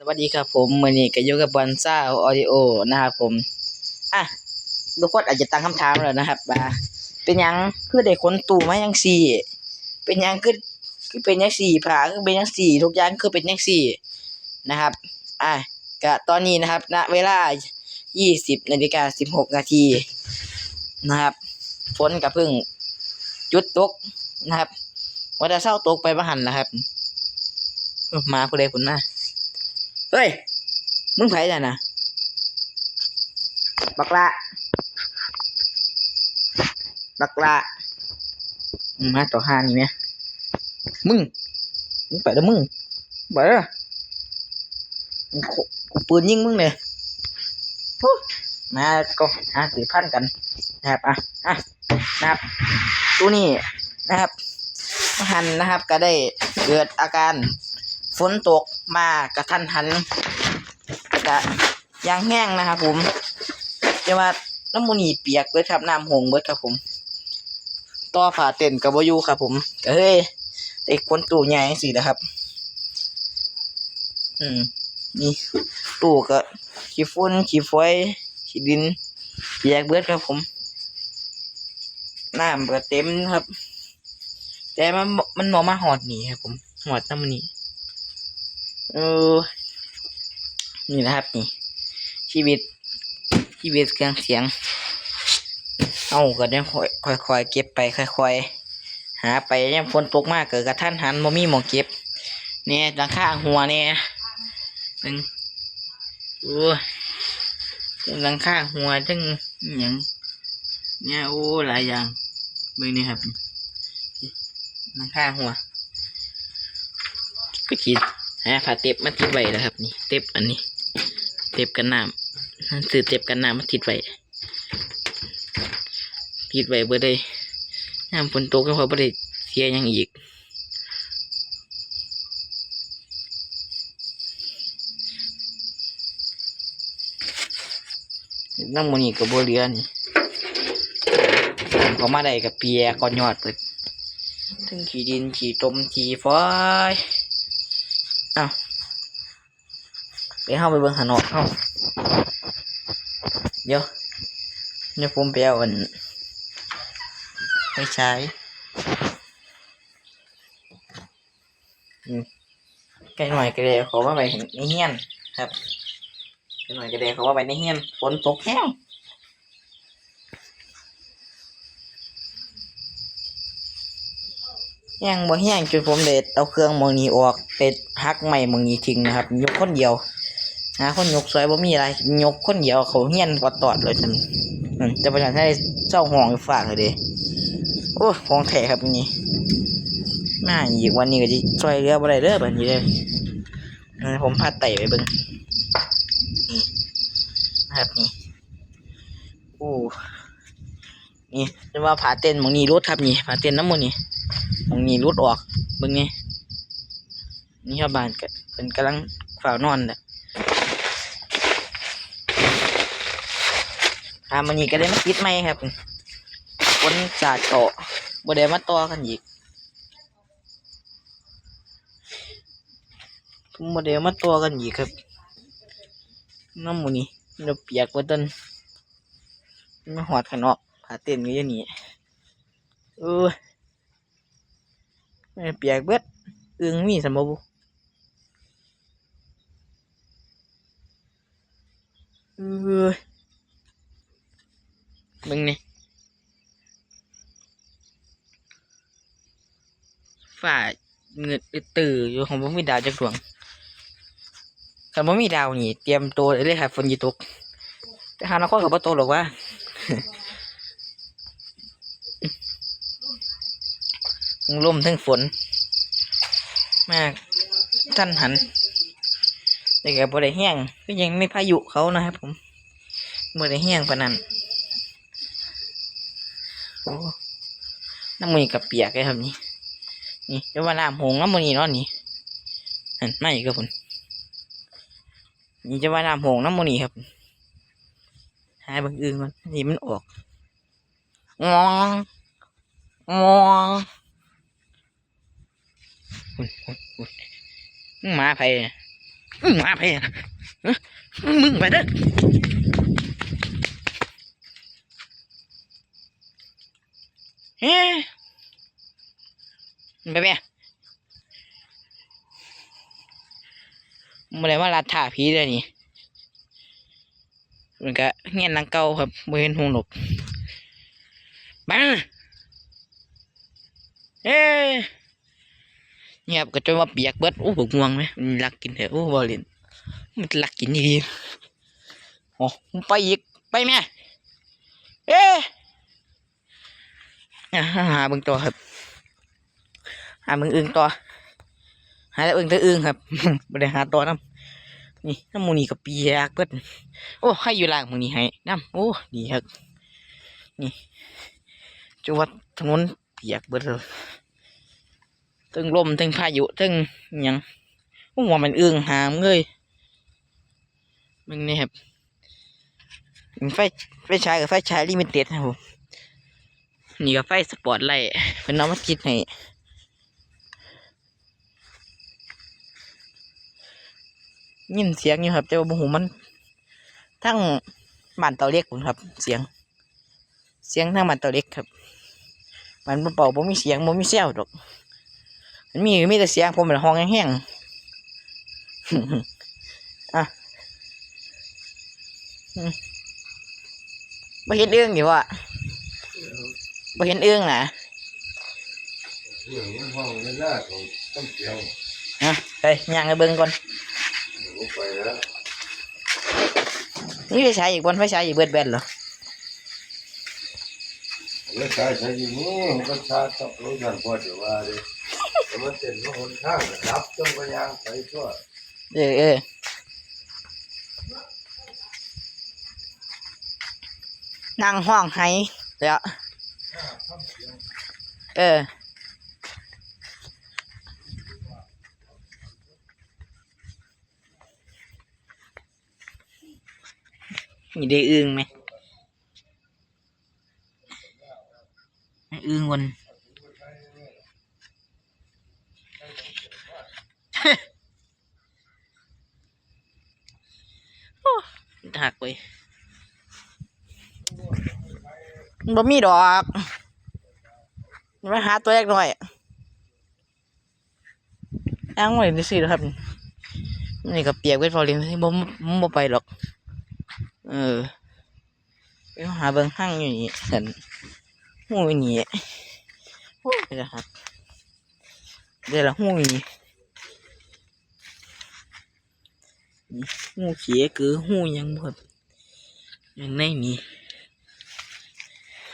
สวัสดีครับผมมือนี้ก็อยู่กับบอนซ่าออดิโอนะครับผม อะทุกคนอาจจะตั้งคำถามแล้วนะครับว่าเป็นยังคือได้ขนตู้มาจังซี่ เป็นยังคือคือเป็นจังซี่ผ้าคือเป็นจังซี่ทุกอย่างคือเป็นจังซี่นะครับ อะก็ตอนนี้นะครับณเวลา 20นาฬิกา16นาทีนะครับฝนก็เพิ่งหยุดตกนะครับว่าจะเศร้าตกไปบ่หันนะครับ มาผู้ใดพุ่นมา เฮ้ย มึงไผน่ะนะบักละบักละมึงมาต่อหานี่แม่มึง มึงไปแล้วมึงไปแล้วมึงโคกูปืนยิงมึงเลยฮู้มาก็หาสืบพันกันนะครับอะอะนะครับตัวนี้นะครับหันนะครับก็ได้เกิดอาการ ฝนตกมากระทันหันก็ยางแห้งนะครับผมจะว่าน้ำมูนี่เปียกเบิดครับน้ำหงเบิดครับผมต่อผ่าเต็นกับบอยูครับผมเฮ้ยเด็กคนตู้ใหญ่สินะครับ อืมนี่ตู้ก็ขี้ฝุ่นขี้ฝอยขี้ดินเปียกเบิดครับผมน้ำก็เต็มครับ แต่มันมันมองมาหอดหนีครับผมหอดน้ำมันนี่ เออ นี่นะครับนี่ ชีวิต ชีวิตเครื่องเสียง เอาก็ยังค่อยค่อยเก็บไปค่อยๆหาไปยังฝนตกมากเกิดกระทันหันบ่มีหมองเก็บเนี่ยหลังคาหัวเนี่ยเป็นโอ้ยเป็นหลังคาหัวจังอย่างเนี่ยโอ้หลายอย่างเบิ่งนี่ครับหลังคาหัวก็คิด ฮะผ้าเต็บมาติดไว้แล้วครับ นี่เต็บอันนี้ เต็บกันน้ำนั่นซื้อเต็บกันน้ำมาติดไว้ติดไว้เบื่อได้น้ำฝนตกก็พอบ่ได้เสียยังอีกน้ำมันนี่กับบัวเรือนี่ผมก็มาได้กับเปียก่อนยอดเปิดทั้งขี่ดินขี่ตมขี่ฟอย อ้าวไปเข้าไปเบิ่งหานอกเข้าเดี๋ยวเดี๋ยวผมไปเอาอันไปใช้อืมไก่หน่อยกระเดะเขาว่าไปในเฮียนครับไก่หน่อยกระเดะเขาว่าไปในเฮียนฝนตกแห้ง แห้งบ่แห้งจนผมเด็ดเอาเครื่องมองนี้ออกเด็ดหักใหม่มองนี้ทิ้งนะครับ ยกคนเดียวหาคนยกสวยบ่มีอะไรยกคนเดียวเขาเฮี้ยนกอดตอดเลยจังอืมจะไปทางให้เจ้าห้องฝากเลยเด้โอ้ของแท้ครับนี่น่าอีกวันนี้ก็จะช่วยเรือบ่ได้เด้อแบบนี้เลยผมพาไต่ไปเบิ่งนี่นะครับนี่โอ้นี่จะว่าผาเต้นมองนี้รถครับนี่ผาเต้นน้ำมันนี่ ตรงนี้รุดออกเบิ่งนี่นี่ครับบ้านก็เป็นกำลังฝ่านอนแหละหามันนี่ก็ได้มาคิดไหมครับคนสาดเกาะบ่ได้มาต่อกันอีกบ่ได้มาต่อกันอีกครับน้ำมูนี่เราเปียกไว้ต้นมาหอดข้างนอกผาเต้นก็ยังนี้เออ เปียกเบิดอึงมีสมบูเอ้ยมึงนี่ฝ่าเงือดตื่ออยู่ของผมมีดาวจากดวงคันบ่มีดาวนี่ เตรียมตัวเลยครับฝนจะตกแต่หานครกับบ่ตกหรอกว่า ทั้งลมทั้งฝน มากท่านหัน แต่ก็บ่ได้แห้งก็ยังไม่พายุเขานะครับผมบ่ได้แห้งปานนั้นโอ้น้ำมือกับเปียกเลยครับนี่นี่จะว่าน้ำหงน้ำมือนี่เนาะนี่หันไม่ก็ผมนี่จะว่าน้ำหงน้ำมือนี่ครับหายบางอื่นมันนี่มันออกงองงอง มึงหมาไผเนี่ยมึงมาไปนะเอ้อมึงไปเด้อเฮ้ยไปแม่มาเลยว่าลาถ่าผีเลยนี่มันก็เงี้ยนังเก่าครับบ่เห็นหงหนกมาเอ้ย เงียบก็จนว่าเปียกเบิดโอ้บกม่วงไหมมันรักกินเถอะโอ้บอลินมันรักกินดีโอ้ไปอีกไปแม่เอ้ยอะหาเบิ่งตัวครับหาเบิ่งอึ่งตัวหาแล้วอึ่งแต่อึ่งครับบ่ได้หาตัวน้ำนี่น้ำมูนี่ก็เปียกเบิดโอ้ให้อยู่ล่างมูนี่ให้น้ำโอ้ดีครับนี่จังหวัดถนนเปียกเบิดเลย ทั้งลมทั้งพายุทั้งหยังโอ้ว่ามันอึ่งหามเลยมึงนี่ครับไฟไฟฉายกับไฟฉายลิมิเต็ดนะผมนี่ก็ไฟสปอร์ตไลท์เป็นน้องมาคิดให้ยินเสียงอยู่ครับแต่ว่าบ่หูมัน ทั้งบ้านเตาเล็กผมครับ เสียง เสียงทั้งบ้านเตาเล็กครับ มันเป่าบ่มีเสียงบ่มีเสียวดอก มันมีมีแต่เสียงผมเป็นห้องแห้งๆอะอืมบ่เห็นเอื้องอยู่ว่ะบ่เห็นเอื้องนะเรื่องนี้ห้องไม่ได้ของต้องเกี่ยวอะไปย่างให้เบิ่งก่อนลงไปแล้วนี่ไฟฉายอีกบนไฟฉายอีกเบิดแบนเหรอแล้วชายชายอยู่นู้นก็ชาตกรู้ทันพอจะว่าเลย แต่มันเต็มว่าคนข้างรับต้องไปยางไปทั่วเออเออนั่งห้องไห้แล้วเออมีได้อึ้งไหมอึ้งวน หักไปบ่มีดอกมาหาตัวเล็กหน่อยอ้างไว้ดิสิครับ นี่ก็เปียกเวทฟอลินที่บ่บ่บ่ไปหรอก เออไปหาเบิ่งห้างอยู่นี่สันหูอยู่นี่โอ้ยนะครับเดี๋ยวละหูอยู่นี่ หูเขียคือหูยังบ่ครับยังในนี่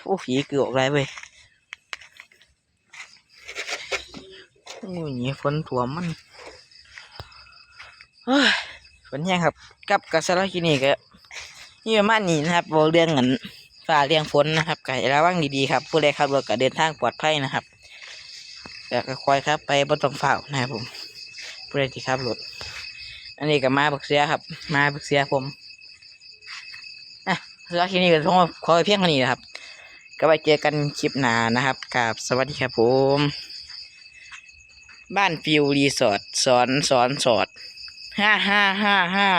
โอ้ผีเกือออกไรเว้ยหูนี่ฝนถ่วมมันเฮ้ฝนแห้งครับกับกัสารคลินิกอะนี่ประมาณนี้นะครับบอกเรื่องเงินฝ่าเรื่องฝนนะครับไก็ระวังดีๆครับ ผู้ใดขับรถก็เดินทางปลอดภัยนะครับแล้วก็คอยครับไปบนตรงฝ่านะครับผมผู้ใดที่ขับรถ อันนี้กับมาบักเสียครับ มาบักเสียผมอะสำหรับคลิปนี้ก็ต้องขอเพียงเท่านี้นะครับ ก็ไปเจอกันคลิปหน้านะครับกับสวัสดีครับผม บ้านฟิวรีสอร์ทสอนสอนสอดห้าห้าห้าห้า